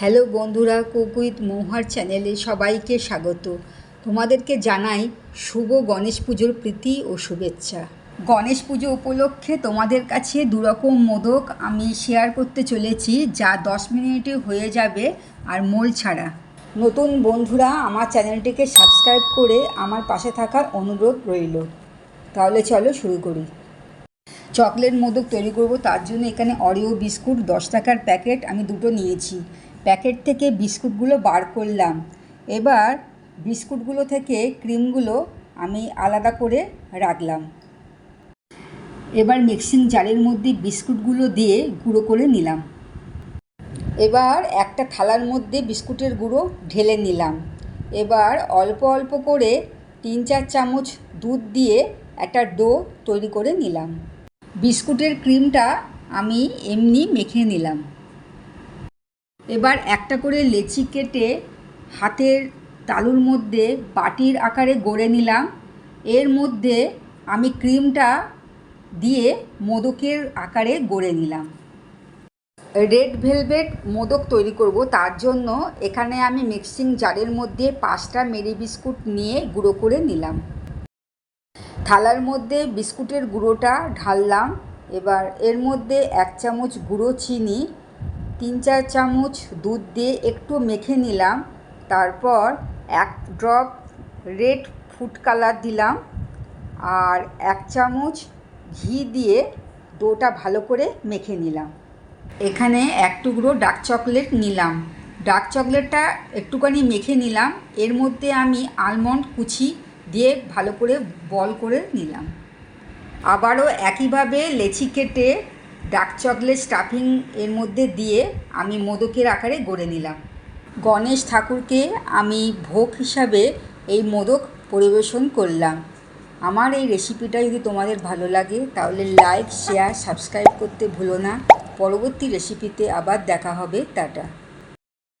Hello বন্ধুরা কুকুইত মৌহার চ্যানেলে সবাইকে স্বাগত। তোমাদেরকে জানাই শুভ গণেশ পুজোর প্রীতি ও শুভেচ্ছা। গণেশ পুজো উপলক্ষে তোমাদের কাছে দুরকম মোদক আমি শেয়ার করতে চলেছি, যা দশ মিনিটে হয়ে যাবে আর মোল ছাড়া। নতুন বন্ধুরা, আমার চ্যানেলটিকে সাবস্ক্রাইব করে আমার পাশে থাকার অনুরোধ রইল। তাহলে চলো শুরু করি। চকলেট মোদক তৈরি করব, তার জন্য এখানে অরিও বিস্কুট দশ টাকার প্যাকেট আমি দুটো নিয়েছি। প্যাকেট থেকে বিস্কুটগুলো বার করলাম। এবার বিস্কুটগুলো থেকে ক্রিমগুলো আমি আলাদা করে রাখলাম। এবার মিক্সিং জারের মধ্যে বিস্কুটগুলো দিয়ে গুঁড়ো করে নিলাম। এবার একটা থালার মধ্যে বিস্কুটের গুঁড়ো ঢেলে নিলাম। এবার অল্প অল্প করে তিন চার চামচ দুধ দিয়ে একটা ডো তৈরি করে নিলাম। বিস্কুটের ক্রিমটা আমি এমনি মেখে নিলাম। এবার একটা করে লেচি কেটে হাতের তালুর মধ্যে বাটির আকারে গড়ে নিলাম। এর মধ্যে আমি ক্রিমটা দিয়ে মোদকের আকারে গড়ে নিলাম। রেড ভেলভেট মোদক তৈরি করব, তার জন্য এখানে আমি মিক্সিং জারের মধ্যে পাঁচটা মেরি বিস্কুট নিয়ে গুঁড়ো করে নিলাম। থালার মধ্যে বিস্কুটের গুঁড়োটা ঢাললাম। এবার এর মধ্যে এক চামচ গুঁড়ো চিনি তিন চার চামচ দুধ দিয়ে একটু মেখে নিলাম। তারপর এক ড্রপ রেড ফুড কালার দিলাম আর এক চামচ ঘি দিয়ে ডোটা ভালো করে মেখে নিলাম। এখানে এক টুকরো ডার্ক চকলেট নিলাম। ডার্ক চকলেটটা একটুখানি মেখে নিলাম। এর মধ্যে আমি আলমন্ড কুচি দিয়ে ভালো করে বল করে নিলাম। আবারও একইভাবে লেচি কেটে ডার্ক চকলেট স্টাফিং এর মধ্যে দিয়ে আমি মোদকের আকারে গড়ে নিলাম। গণেশ ঠাকুরকে আমি ভোগ হিসাবে এই মোদক পরিবেশন করলাম। আমার এই রেসিপিটা যদি তোমাদের ভালো লাগে, তাহলে লাইক শেয়ার সাবস্ক্রাইব করতে ভুলো না। পরবর্তী রেসিপিতে আবার দেখা হবে। টাটা।